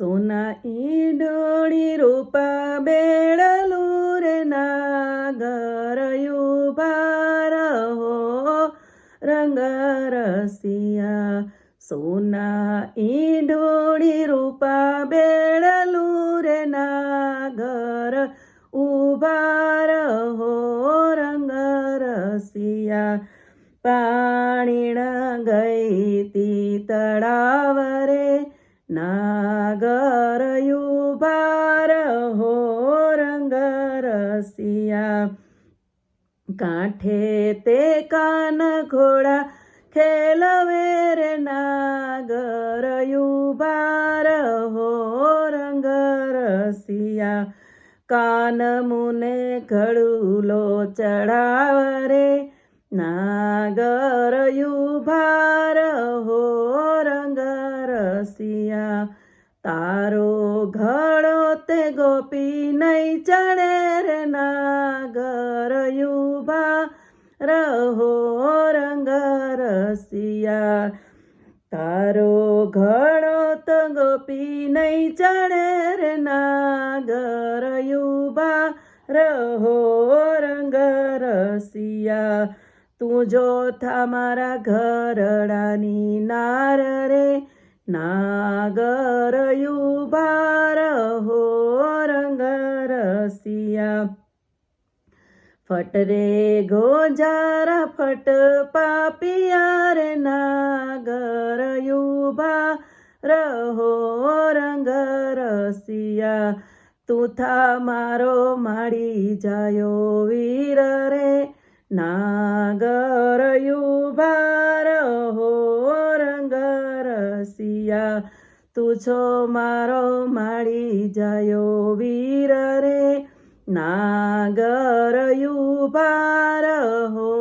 સોના ઈડોળી રૂપા બેડલું રે નાગર યુભાર હો રંગ રસિયા. સોના ઈડોળી રૂપા બેડલું રે નાગર ઉભાર હો રંગ રસિયા. પાણીણ ગઈ તી તળાવ નાગર કાંઠે તે કાન ઘોડા ખેલવે રે નાગર યુબાર હો રંગ રસિયા. કાન મુને ઘડુલો ચડાવ રે નાગર યુભાર હો રંગ રસિયા. તારો ઘડો તે ગોપી નહીં ચડે યુભા રહો રંગ રસિયા. તારો ઘણો તો ગોપી નહીં ચડે રે નાગર યુભા રહો રંગ રસિયા. તું જો થા મારા ઘરડાની નાર રે, નાગર યુભાર ફટ રે ગોજારા, ફટ પાપિયા રે નાગર યુભા રહો રંગ રસિયા તુથા મારો માડી જાયો વીર રે નાગર યુભા રહો રંગ રસિયા, તું છો મારો માડી જાયો વીર રે નાગર યુભાર હો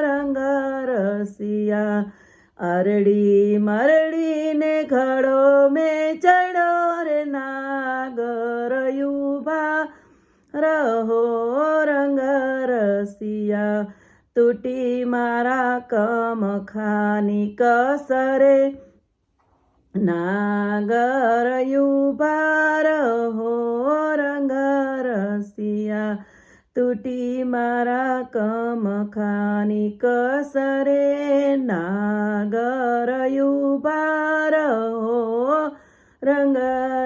રંગ રસિયા અરડી મરડીને ઘડો મેં ચડો રે નાગરયુભા રહો રંગ રસિયા તૂટી મારા કમખાની કસરે નાગર યુભાર તૂટી મારા કમખાની કસરે નાગર યુભાર હો રંગ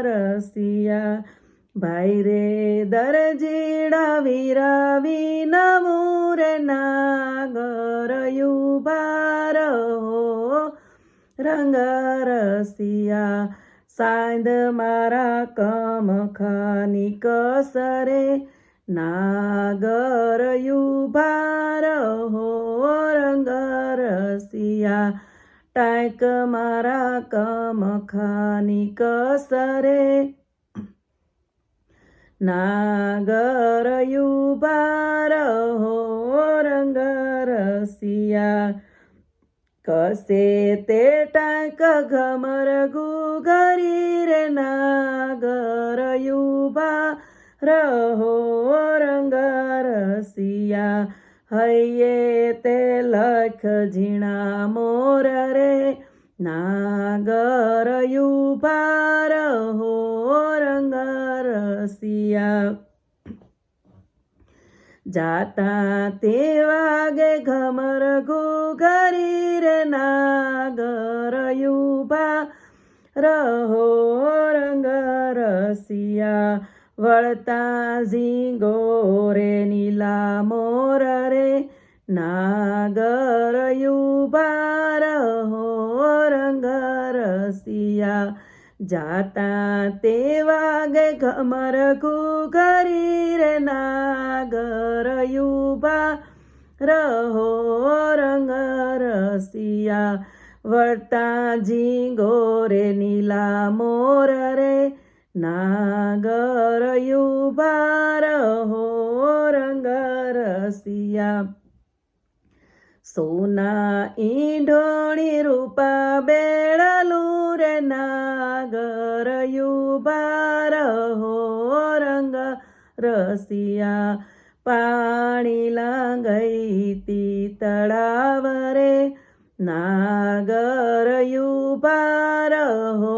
રસિયા ભાઈ રે દરજીડા વીરાવી નમૂર નાગર યુભાર હો રંગ રસિયા સાંદ મારા કમખાની કસરે નાગર યુભાર હો રંગ રસિયા ટાંક મારા કમખાની કસરે નાગર યુભાર હો રંગ રસિયા કસે તે ટાંક ઘમર ગુગરી રહો રંગ રસિયા હૈયે તે લખ ઝીણા મોર રે નાગર યુભાર હો રંગ રસિયા જાતા તે વાગે ઘમર ઘુઘરી રે નાગર યુભા રહો રંગ રસિયા વળતા ઝીંગો રે, નીલા મોર રે, નાગર યુભાર હો રંગ રસિયા જાતા તે વાગે ઘમર ઘુઘરી રે, નાગર યુભા રહો રંગ રસિયા વળતા ઝીંગો રે, નીલા મોર રે નાગર યુભા હો રંગ રસિયા સોના ઈંઢોણી રૂપા બેળલું રે નાગર યુભાર હો રંગ રસિયા પાણી લાંગઈ તી તળાવ રે નાગર યુભાર હો